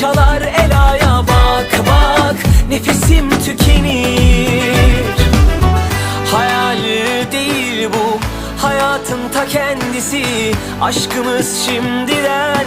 çalar elaya bak bak Nefesim tükenir. Hayal değil bu hayatın ta kendisi. Aşkımız şimdiden